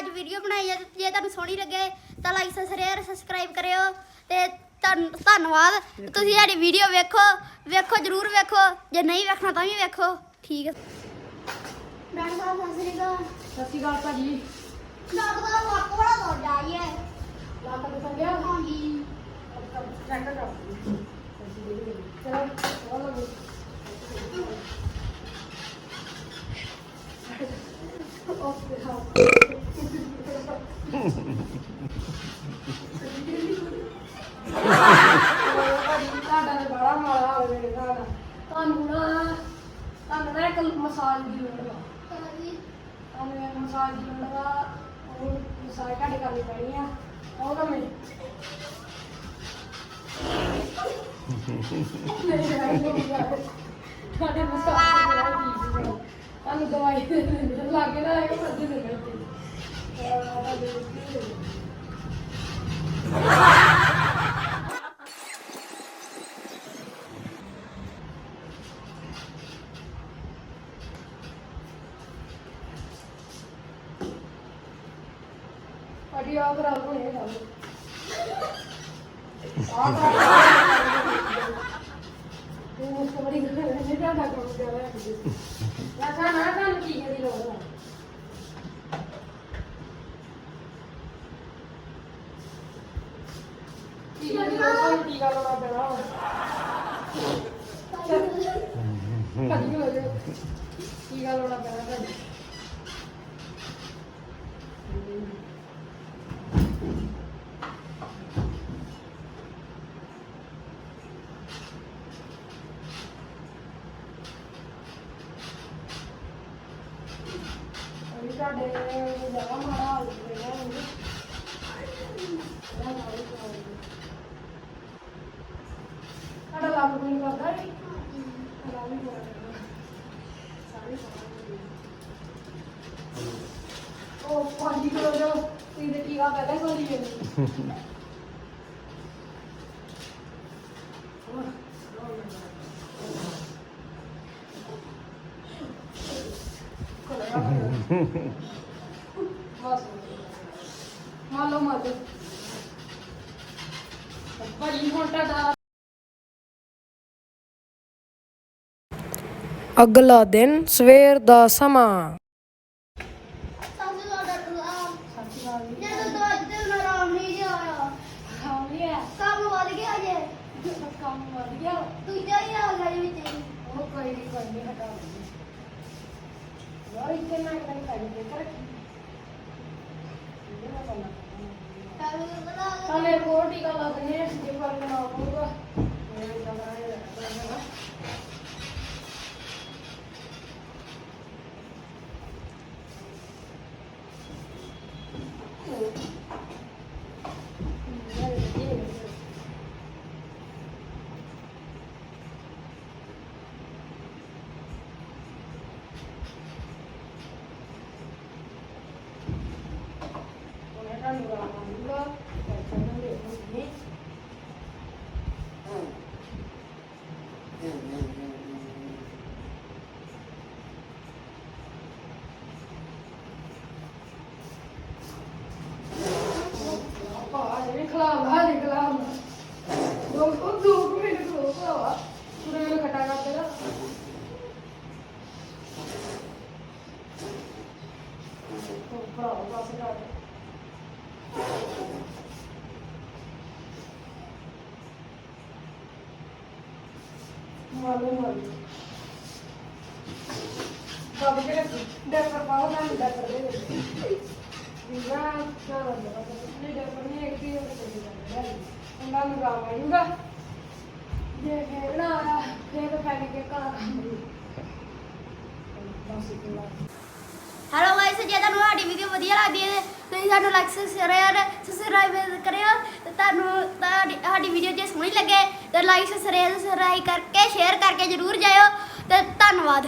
ਅੱਜ ਵੀਡੀਓ ਬਣਾਈ ਹੈ ਤੇ ਜੇ ਤੁਹਾਨੂੰ ਸੋਹਣੀ ਲੱਗੇ ਤਾਂ ਲਾਈਕ ਸ਼ੇਅਰ ਸਬਸਕ੍ਰਾਈਬ ਕਰਿਓ ਤੇ ਧੰਨ- ਧੰਨਵਾਦ। ਤੁਸੀਂ ਸਾਡੀ ਵੀਡੀਓ ਵੇਖੋ ਵੇਖੋ ਜਰੂਰ ਵੇਖੋ। ਜੇ ਨਹੀਂ ਵੇਖਣਾ ਤਾਂ ਵੀ ਵੇਖੋ। ਠੀਕ ਹੈ ਡਾਕਟਰ ਸਾਹਿਬ ਸਤਿ ਸ੍ਰੀ ਅਕਾਲ। ਸਤਿ ਸ਼੍ਰੀ ਅਕਾਲ ਭਾਜੀ। ਡਾਕਟਰ ਸਾਹਿਬ ਲੱਕ ਬੜਾ ਦਰਦ ਆ ਰਹੀ ਹੈ। ਲੱਤ ਦੁਖਣ ਗਿਆ? ਹਾਂਜੀ। ਚੈੱਕ ਕਰ ਚਲੋ ਚਲੋ ਓਕੇ ਹਾਂ ਤੁਹਾਡਾ ਤਾਂ ਬੜਾ ਮਾੜਾ ਹੋਵੇ ਮੇਰੇ ਨਾਲ ਤੁਹਾਨੂੰ ਨਾ ਤੁਹਾਨੂੰ ਨਾ ਇੱਕ ਮਸਾਜ ਦੀ ਲੋੜ ਆ ਤੁਹਾਨੂੰ ਇੱਕ ਮਸਾਜ ਦੀ ਲੋੜ ਆ ਉਹ ਮਸਾਜ ਤੁਹਾਡੇ ਕਰਨੀ ਪੈਣੀ ਆ ਉਹ ਤਾਂ ਮੈਂ ਤੁਹਾਡੇ ਮਸਾਜ ਦੀ ਲੋੜ ਠੀਕ ਹੈ ਤੁਹਾਨੂੰ ਦਵਾਈ ਦੇ ਦਿੰਦੇ ਲੱਗੇ ਨਾ ਇੱਕ ਮਰਜ਼ੀ ਦੇ ਦਿੰਦੇ ਅੜੀ ਆ ਖਰਾਬ ਹੋਣੇ ਸਭ ਆ ਤੂੰ ਉਸ ਤੋਂ ਨਹੀਂ ਕਰਦਾ ਕੰਮ ਕਰ ਰਿਹਾ ਹੈ ਲੱਗਾ ਨਾ ਤੁਹਾਨੂੰ ਕੀ ਕਰੀ ਲੋੜ ਹੈ ਕੀ ਕਰੀ ਲੋੜ ਕੀ ਗੱਲ ਹੋਣਾ ਪੈਣਾ ਕਦੀ ਹੋ। ਜਾ ਕੀ ਗੱਲ ਹੋਣਾ ਪੈਣਾ ਤੁਹਾਡੀ ਅभी ਜਗ੍ਹਾ ਮਾਰਾ ਹਾਲ ਪਿਆ ਹੈ। ਸਾਡਾ ਲੱਗ ਨਹੀਂ ਕਰਦਾ ਜੀ। ਲੱਗ ਨਹੀਂ ਕਰਦਾ ਸਾਰੀ ਉਹ ਪੰਜ ਕਿਲੋ ਜੋ ਤੀ ਦੇ ਟੀਕਾ ਪਹਿਲਾਂ ਕੋਲੀ ਹੈ। ਬਸ। ਮੰਨ ਲਓ ਮੰਨ ਲਓ ਭਾਜੀ ਹੁਣ ਤੁਹਾਡਾ ਅਗਲਾ ਦਿਨ ਸਵੇਰ ਦਾ ਸਮਾਂ। ਕੰਮ ਵੱਧ ਗਿਆ ਜੇ। ਕੰਮ ਵਧ ਗਿਆ। ਦੂਜਾ ਹੀ ਆ ਗਿਆ ਜੀ ਵਿੱਚ। ਉਹ ਕੋਈ ਨਹੀਂ ਕੋਈ ਨਹੀਂ ਹਟਾ ਦਿੰਦੇ ਯਾਰ ਇੱਥੇ ਨਾ ਕਰੀ ਕਰ ਦੇ ਕਰ ਪਹਿਲਾਂ ਤਾਂ ਪਤਾ ਕਾਲੇ ਕੋਟ ਹੀ ਗੱਲ ਆਦਨੇ ਜੇ ਪਰ ਨਾ ਹੋਊਗਾ ਮੇਰੇ ਜਗ੍ਹਾ ਹੈ ਰਹਿਣਾ ਉਹਨੇ ਤੁਹਾਨੂੰ ਰਾਮ ਆਉਂਗਾ ਪੈਸਾ ਨਾ ਦੇ ਨਹੀਂ ਆਪਾਂ ਜਿਹੜੇ ਖਲਾਬ ਆ ਦੇ ਮਾਲੋ ਮਾਲੋ ਬਾਬੇ ਕੇ ਡਾਕਟਰ ਪਾਉ ਨਾ ਡਾਕਟਰ ਦੇ ਦੇ ਵੀਰਾ ਚਾਹ ਦਾ ਨਹੀਂ, ਡਾਕਟਰ ਨੇ ਇੱਕ ਹੀ ਉਹ ਕਰ ਉਹਨਾਂ ਨੂੰ ਰਾਮ ਆਇੂਗਾ ਜੇ ਫੇਰ ਆਇਆ ਫੇਰ ਤਾਂ ਕੇ ਘਰ ਹੈਲੋ ਗਾਇਸ ਜੇ ਤੁਹਾਨੂੰ ਸਾਡੀ ਵੀਡੀਓ ਵਧੀਆ ਲੱਗਦੀ ਹੈ ਤੁਸੀਂ ਸਾਨੂੰ ਲਾਈਕ ਸ਼ੇਅਰ ਸਬਸਕ੍ਰਾਈਬ ਕਰਿਓ ਤੇ ਤੁਹਾਨੂੰ ਤੁਹਾਡੀ, ਸਾਡੀ ਵੀਡੀਓ ਜੇ ਸੋਹਣੀ ਲੱਗੇ ਤਾਂ ਲਾਈਕ ਸ਼ੇਅਰ ਸਬਸਕ੍ਰਾਈਬ ਕਰਕੇ ਸ਼ੇਅਰ ਕਰਕੇ ਜਰੂਰ ਜਾਇਓ ਤੇ ਧੰਨਵਾਦ।